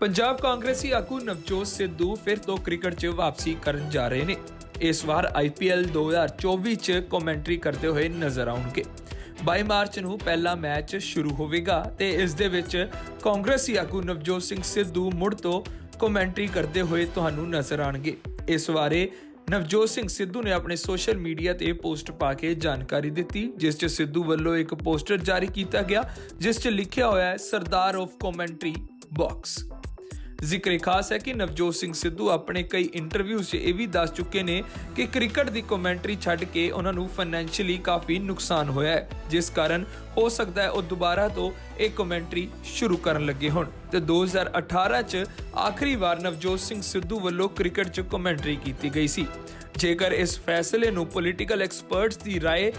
ਪੰਜਾਬ ਕਾਂਗਰਸੀ ਆਗੂ ਨਵਜੋਤ ਸਿੱਧੂ ਫਿਰ ਤੋਂ ਕ੍ਰਿਕਟ 'ਚ ਵਾਪਸੀ ਕਰਨ ਜਾ ਰਹੇ ਨੇ। ਇਸ ਵਾਰ IPL 2024 'ਚ ਕਮੈਂਟਰੀ ਕਰਦੇ ਹੋਏ ਨਜ਼ਰ ਆਉਣਗੇ। 22 ਮਾਰਚ ਨੂੰ ਪਹਿਲਾ ਮੈਚ ਸ਼ੁਰੂ ਹੋਵੇਗਾ ਤੇ ਇਸ ਦੇ ਵਿੱਚ ਕਾਂਗਰਸੀ ਆਗੂ ਨਵਜੋਤ ਸਿੰਘ ਸਿੱਧੂ ਮੁੜ ਤੋਂ ਕਮੈਂਟਰੀ ਕਰਦੇ ਹੋਏ ਤੁਹਾਨੂੰ ਨਜ਼ਰ ਆਣਗੇ ਇਸ ਬਾਰੇ ਨਵਜੋਤ ਸਿੰਘ ਸਿੱਧੂ ਨੇ ਆਪਣੇ ਸੋਸ਼ਲ ਮੀਡੀਆ ਤੇ ਪੋਸਟ ਪਾ ਕੇ ਜਾਣਕਾਰੀ ਦਿੱਤੀ, ਜਿਸ 'ਚ ਸਿੱਧੂ ਵੱਲੋਂ ਇੱਕ ਪੋਸਟਰ ਜਾਰੀ ਕੀਤਾ ਗਿਆ, ਜਿਸ 'ਚ ਲਿਖਿਆ ਹੋਇਆ ਹੈ, ਸਰਦਾਰ ਆਫ ਕਮੈਂਟਰੀ ਬਾਕਸ ਜ਼ਿਕਰ ਇਹ ਖਾਸ ਹੈ ਕਿ ਨਵਜੋਤ ਸਿੰਘ ਸਿੱਧੂ ਆਪਣੇ ਕਈ ਇੰਟਰਵਿਊ 'ਚ ਇਹ ਵੀ ਦੱਸ ਚੁੱਕੇ ਨੇ ਕਿ ਕ੍ਰਿਕਟ ਦੀ ਕਮੈਂਟਰੀ ਛੱਡ ਕੇ ਉਹਨਾਂ ਨੂੰ ਫਾਈਨੈਂਸ਼ੀਅਲੀ ਕਾਫੀ ਨੁਕਸਾਨ ਹੋਇਆ ਹੈ ਜਿਸ ਕਾਰਨ ਹੋ ਸਕਦਾ ਹੈ ਉਹ ਦੁਬਾਰਾ ਤੋਂ ਇਹ ਕਮੈਂਟਰੀ ਸ਼ੁਰੂ ਕਰਨ ਲੱਗੇ ਹੋਣ ਤੇ 2018 'ਚ ਆਖਰੀ ਵਾਰ ਨਵਜੋਤ ਸਿੰਘ ਸਿੱਧੂ ਵੱਲੋਂ ਕ੍ਰਿਕਟ 'ਚ ਕਮੈਂਟਰੀ ਕੀਤੀ ਗਈ ਸੀ ਜੇਕਰ ਇਸ ਫੈਸਲੇ ਨੂੰ ਪੋਲੀਟੀਕਲ ਐਕਸਪਰਟਸ ਦੀ رائے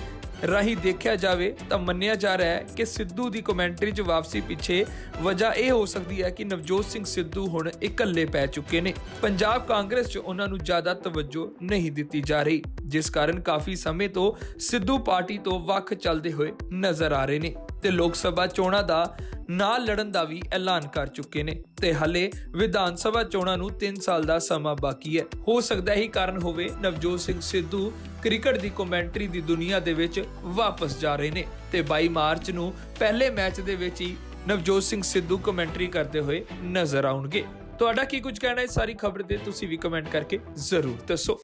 ਰਾਹੀਂ ਦੇਖਿਆ ਜਾਵੇ ਤਾਂ ਮੰਨਿਆ ਜਾ ਰਿਹਾ ਹੈ ਕਿ ਸਿੱਧੂ ਦੀ ਕਮੈਂਟਰੀ 'ਚ ਵਾਪਸੀ ਪਿੱਛੇ ਵਜ੍ਹਾ ਇਹ ਹੋ ਸਕਦੀ ਹੈ ਕਿ ਨਵਜੋਤ ਸਿੰਘ ਸਿੱਧੂ ਹੁਣ ਇਕੱਲੇ ਪੈ ਚੁੱਕੇ ਨੇ। ਪੰਜਾਬ ਕਾਂਗਰਸ 'ਚ ਉਹਨਾਂ ਨੂੰ ਜ਼ਿਆਦਾ ਤਵੱਜੋ ਨਹੀਂ ਦਿੱਤੀ ਜਾ ਰਹੀ, ਜਿਸ ਕਾਰਨ ਕਾਫੀ ਸਮੇਂ ਤੋਂ ਸਿੱਧੂ ਪਾਰਟੀ ਤੋਂ ਵੱਖ ਚੱਲਦੇ ਹੋਏ ਨਜ਼ਰ ਆ ਰਹੇ ਨੇ। ਤੇ ਲੋਕ ਸਭਾ ਚੋਣਾਂ ਦਾ ਨਾਲ ਲੜਨ ਦਾ ਵੀ ਐਲਾਨ ਕਰ ਚੁੱਕੇ ਨੇ। ਤੇ ਹਲੇ ਵਿਧਾਨ ਸਭਾ ਚੋਣਾਂ ਨੂੰ 3 ਸਾਲ ਦਾ ਸਮਾਂ ਬਾਕੀ ਹੈ। ਹੋ ਸਕਦਾ ਹੀ ਕਾਰਨ ਹੋਵੇ ਨਵਜੋਤ ਸਿੰਘ ਸਿੱਧੂ ਕ੍ਰਿਕਟ ਦੀ ਕਮੈਂਟਰੀ ਦੀ ਦੁਨੀਆ ਦੇ ਵਿੱਚ ਵਾਪਸ ਜਾ ਰਹੇ ਨੇ। ਤੇ 22 ਮਾਰਚ ਨੂੰ ਪਹਿਲੇ ਮੈਚ ਦੇ ਵਿੱਚ ਹੀ ਨਵਜੋਤ ਸਿੰਘ ਸਿੱਧੂ ਕਮੈਂਟਰੀ ਕਰਦੇ ਹੋਏ ਨਜ਼ਰ ਆਉਣਗੇ। ਤੁਹਾਡਾ ਕੀ ਕੁਝ ਕਹਿਣਾ ਹੈ? ਇਸ ਸਾਰੀ ਖਬਰ ਤੇ ਤੁਸੀਂ ਵੀ ਕਮੈਂਟ ਕਰਕੇ ਜ਼ਰੂਰ ਦੱਸੋ।